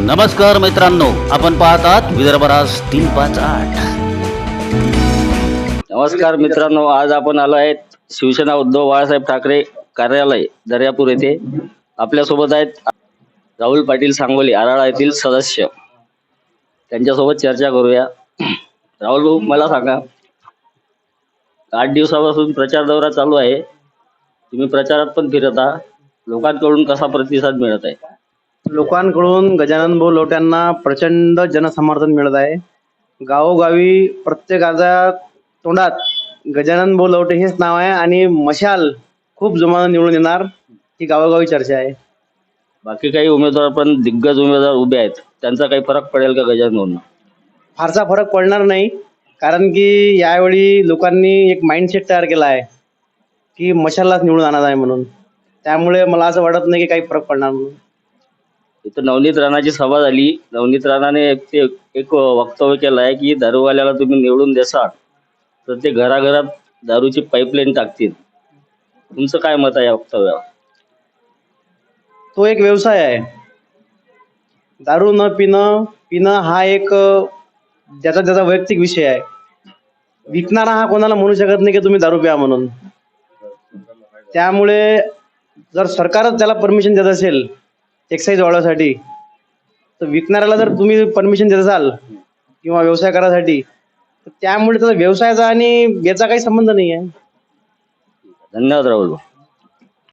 नमस्कार मित्रांनो आपण पाहतात विदर्भराज तीन पाच आठ. नमस्कार मित्रांनो आज आपण आलो आहेत शिवसेना उद्धव बाळासाहेब ठाकरे कार्यालय दर्यापूर येथे. आपल्यासोबत आहेत राहुल पाटील सांगोली आराळा येथील सदस्य. त्यांच्यासोबत चर्चा करूया. राहुल भाऊ मला सांगा आठ दिवसापासून प्रचार दौरा चालू आहे. तुम्ही प्रचारात पण फिरत आहात. लोकांकडून कसा प्रतिसाद मिळत आहे? लोकांकडून गजानन भाऊ लोट्यांना प्रचंड जनसमर्थन मिळत आहे. गावोगावी प्रत्येकाच्या तोंडात गजानन भाऊ लवटे हेच नाव आहे आणि मशाल खूप जोमानं निवडून येणार ही गावोगावी चर्चा आहे. बाकी काही उमेदवार पण दिग्गज उमेदवार उभे आहेत. त्यांचा काही फरक पडेल का गजानन फारसा फरक पडणार नाही कारण की यावेळी लोकांनी एक माइंडसेट तयार केला आहे की मशाललाच निवडून आणत आहे म्हणून. त्यामुळे मला असं वाटत नाही की काही फरक पडणार म्हणून. इथं नवनीत राणाची सभा झाली. नवनीत राणाने एक ते एक वक्तव्य केलं आहे की दारूवाल्याला तुम्ही निवडून देसाल तर ते घराघरात दारूची पाईपलाईन टाकतील. तुमचं काय मत आहे या वक्तव्यावर? तो एक व्यवसाय आहे. दारू न पिणं पिणं हा एक अ, ज्याचा त्याचा वैयक्तिक विषय आहे. विकणारा हा कोणाला म्हणू शकत नाही की तुम्ही दारू प्या म्हणून. त्यामुळे जर सरकारच त्याला परमिशन देत असेल एक्साईज वाढवण्यासाठी तर विकणाऱ्याला जर तुम्ही परमिशन देत असाल किंवा व्यवसाय करायसाठी तर त्यामुळे त्याचा व्यवसायाचा आणि याचा काही संबंध नाही आहे धन्यवाद राहुल भाऊ.